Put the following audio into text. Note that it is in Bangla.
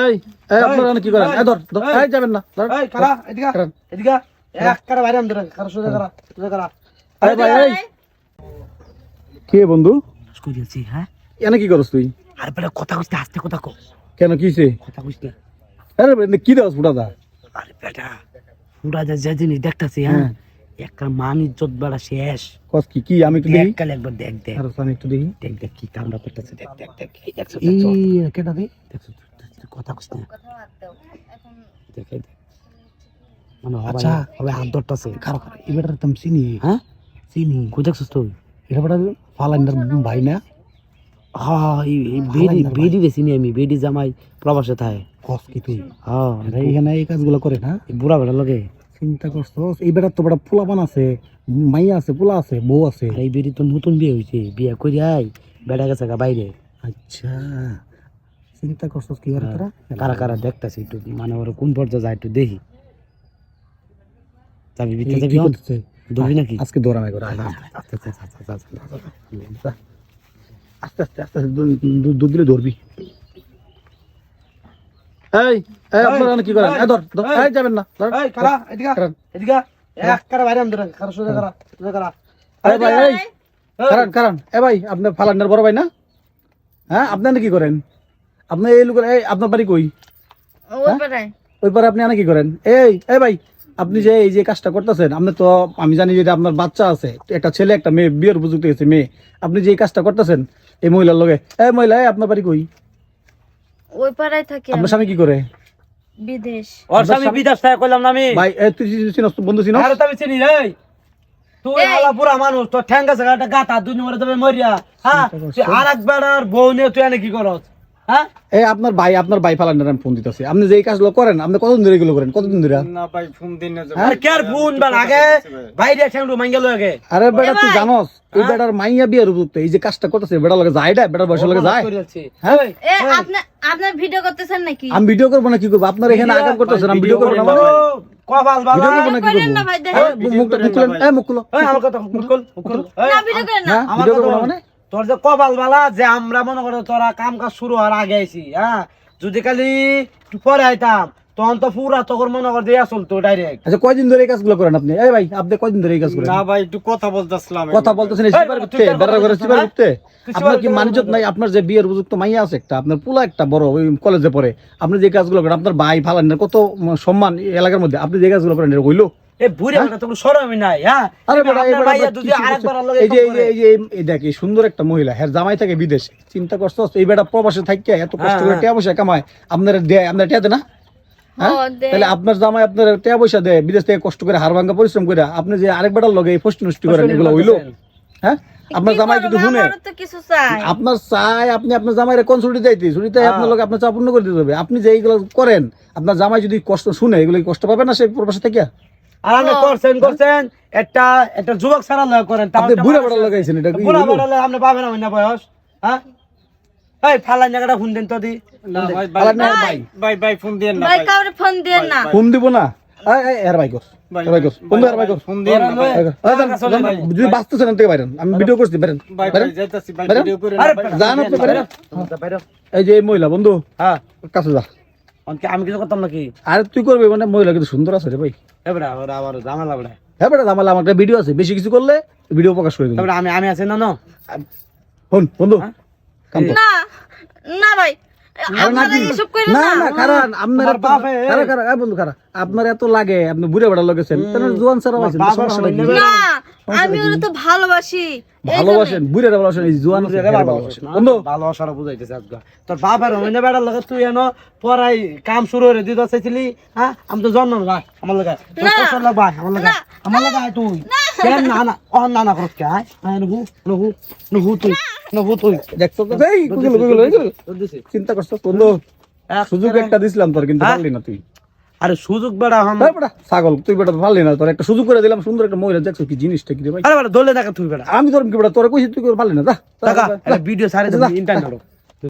এই এই আপনারা কি করেন? এই ধর ধর, এই যাবেন না। ধর, এই কারা? এদিকে এদিকে এক কারা বাইরে আম ধরে সোজা কারা সোজা কারা। এই ভাই এই। কে বন্ধু? কইছি হ্যাঁ? এনে কি করছ তুই? আর বেটা কথা কইতে আস্তে কথা কো কেন কিছে কথা কইতে। আরে এনে কি দাস ফুটাদা? আরে বেটা পুরা যা দেখতাছি হ্যাঁ। একটা মান ইজ্জত বেড়া শেষ। কস কি কি আমি একটু দেখ? দেখি কালে একবার দেখ দেখ। আর আমি একটু দেখি। দেখ দেখ কি কামড়া করতেছে দেখ দেখ দেখ এই দেখছ এই দেখছ। কেটা দি? দেখছ কথা কইস না। দেখ দেখ। মানে আচ্ছা। হবে হাত ধরতাছে খারাপ খারাপ এবারে তুমি চিনি। হ্যাঁ? চিনি। কই দেখছস তুই? এটা বড় ফালান্ডার ভাই না? হ্যাঁ বেডি বেডি রে চিনি আমি বেডি জামাই প্রবাসে থাকে। কস কি তুই? হ্যাঁ এখানে এই কাজগুলো করে না? বুড়া বেড়া লগে। চিন্তা করছ এই বেটার তো বড় পোলাপান আছে মাইয়া আছে পোলা আছে বউ আছে আর এই বেডি তো নতুন বিয়ে হয়েছে বিয়ে করি আই বেড়া গেছে গা বাইরে আচ্ছা চিন্তা করছ কি করে তোরা কারা কারা দেখতাছি একটু মানে ওরা কোন পর্যায়ে যায় একটু দেখি যাবি ভিতরে এই যাবি কি হন? করতেছে? ধরবি নাকি আজকে দৌড়ানো করে আয়, আয়, আস্তে আস্তে আস্তে আস্তে আস্তে আস্তে। আস্তে আস্তে আস্তে আস্তে দু- দু- দুধ দিলে ধরবি এই এই আপনারা কি করেন? এই ধর এই যাবেন না এই কারা এদিকে কারণ এদিকে এক কারা বাইরে আম ধরে কারা সোজা কারা? সোজা কারা? এই ভাই এই কারণ কারণ এ ভাই আপনি ফালান্ডার বড় ভাই না? হ্যাঁ আপনি কি করেন? আপনি এই লোকের এই আপনার বাড়ি কই? ওই পরে আপনি কি করেন? এই এই ভাই আপনি যে এই যে কাজটা করতেছেন আপনি তো আমি জানি যে আপনার বাচ্চা আছে একটা ছেলে একটা মেয়ে বিয়ের উপযুক্ত হয়েছে মেয়ে। আপনি যে এই কাজটা করতেছেন এই মহিলার লগে এই মহিলা এই আপনার বাড়ি কই? ওই পাড়ায় থাকি আপনার স্বামী কি করে? বিদেশ। ওর স্বামী বিদেশ থাকে কইলাম না আমি। ভাই এই তুই চিনস বন্ধু চিনস? আরে তো আমি চিনি রে। তুই এই। হালা পুরা মানুষ তো ঠ্যাঙ্গা জায়গাটা গাতা দুই নম্বরে যাবে মরিয়া। হ্যাঁ তুই আর একবার আর বউ নিয়ে তুই এনে কি করস? হ্যাঁ? এই আপনার ভাই আপনার ভাই ফালান্ডার আমি ফোন দিতেছি। আপনি যে কাজগুলো করেন আপনি কতদিন ধরে এগুলো করেন? কতদিন ধরে? না ভাই ফোন দিন না আর কে ফোন বেল আগে বাইরে ঠ্যাংটু মাঙ্গেল আগে। আরে বেটা তুই জানস এই বেটার মাইয়া বিয়ের উপযুক্ত। এই যে কাজটা করতেছে বেটার লগে যায় এটা বেটার বয়সের লগে যায়। হ্যাঁ? এ আপনার আপনার ভিডিও করতেছেন নাকি? আমি ভিডিও করব না কি করব? আপনার এখানে আগাম করতেছেন আমি ভিডিও করব না মানে? কপাল বালা ভিডিও করব না কি করব? না মুখ- মুখটা মুখ খুলেন, এই, মুখ খুলো। আমার কথা মুখ খোল, মুখ খোল। না ভিডিও করেন না হ্যাঁ আমার কথা না। মানে? তোর যে কপাল বালা যে আমরা মনে করো তোরা কাম কাজ শুরু হওয়ার আগে আইছি হ্যাঁ? যদি খালি পরে আইতাম তখন তো পুরা তখন মনে কর দিয়ে চলতো ডাইরেক্ট আচ্ছা কয়দিন ধরে এই কাজগুলো করেন আপনি? এই ভাই আপনি কয়দিন ধরে এই কাজ করেন? না ভাই একটু কথা বলতেছিলাম কথা বলতেছেন সিপার করতে বেড়ার ঘরে সিপার হ্যাঁ? করতে? আপনার কি মানিজত নাই? আপনার যে বিয়ের উপযুক্ত মাইয়া আছে একটা আপনার পোলা একটা বড় ওই কলেজে পড়ে। আপনি যে কাজগুলো করেন আপনার ভাই ফালান কত সম্মান এলাকার মধ্যে? আপনি যে কাজগুলো করেন হইল? এ বুড়ে বেটা তো কোনো নাই হ্যাঁ? আরে বেটা, এই আপনার বেটা ভাইয়া যদি শুরু আরেকবার লগে এই যে এই যে এই যে এই- এই দেখ সুন্দর একটা মহিলা হ্যার জামাই থাকে বিদেশে। চিন্তা করছ এই বেটা প্রবাসে থাকিয়া এত কষ্ট করে হ্যাঁ, টাকা পয়সা কামায় আপনার দেয় টাকা হ্যাঁ? তাহলে আপনার জামাই আপনার টাকা পয়সা দেয় বিদেশ থেকে কষ্ট করে হার ভাঙ্গা পরিশ্রম করে আপনি যে আরেক বেটার লগে এই ফষ্টি নষ্টি করেন এগুলো হইল? হ্যাঁ? আপনার জামাই? কিন্তু শুনে আপনার চাই আপনি আপনার জামাইরে কোন ছুটি দিতে ছুটিতে হ্যাঁ। আপনার লোক আপনার চা পূর্ণ করে দিতে হবে। আপনি যে এইগুলো করেন আপনার জামাই যদি কষ্ট শুনে এগুলো কষ্ট পাবে না সেই প্রবাসে থেকে আর আপনি করছেন করছেন একটা একটা যুবক ছাড়া লয় করেন আপনি বুড়া আছে। লাগাইছেন এটা কি বুড়া লয় আপনি পাবেন না বয়স হ্যাঁ? এই ফালান জায়গাটা ফোন দেন তো দি। না ভাই ভাই ভাই ভাই ফোন দিন না ভাই কাউরে ফোন দিয়েন না। ফোন দিব না। এই, দিন যে মহিলা বন্ধু হ্যাঁ। কাছে যা। আমি কিছু করতাম নাকি? আর তুই করবি মানে মহিলা কিন্তু সুন্দর আছে রে ভাই। এবারে আবার আবার জামালা বড়ে হ্যাঁ বেটা আমার আমার একটা ভিডিও আছে বেশি কিছু করলে ভিডিও প্রকাশ করে দিবি। তারপরে আমি আমি আছি না না। হন বন্ধু হ্যাঁ? না না ভাই আপনারা এত- লাগে আপনি বুড়ে বেড়া লগেছেন জোয়ান আমি ওরা তো ভালোবাসি। ভালোবাসেন বুড়ে ভালোবাসেন এই জোয়ান ভালোবাসেন ভালোবাসার বুঝাইতেছে আজকে। তোর বাবার হইনে বেড়ার লগে তুই এনো পড়াই কাম শুরু করে দিতে চাইছিলি হ্যাঁ? আমি তো জন্ম ভাই আমার লগে। তোর না। কষ্ট লাগ ভাই আমার লগে আমার লগে তুই। কেন না না ও না না করছ কে আয় আয় নহু নহু নহু তুই নহু তুই দেখছ তো এই গুগল গুগল গুগল। তোর চিন্তা করছ বন্ধু সুযোগ একটা দিছিলাম তোর কিন্তু হ্যাঁ? পারলি না তুই আরে সুযোগ বেড়া হাম এই ছাগল তুই বেটা পারলি না তোর একটা সুযোগ করে দিলাম সুন্দর একটা মহিলা দেখছ কি জিনিসটা কি রে ভাই আরে বেড়া দলে দেখা তুই বেড়া আমি তোর কি বেটা তোর কইছি তুই পারলি না যা ভিডিও সারে। ইন্টারনেট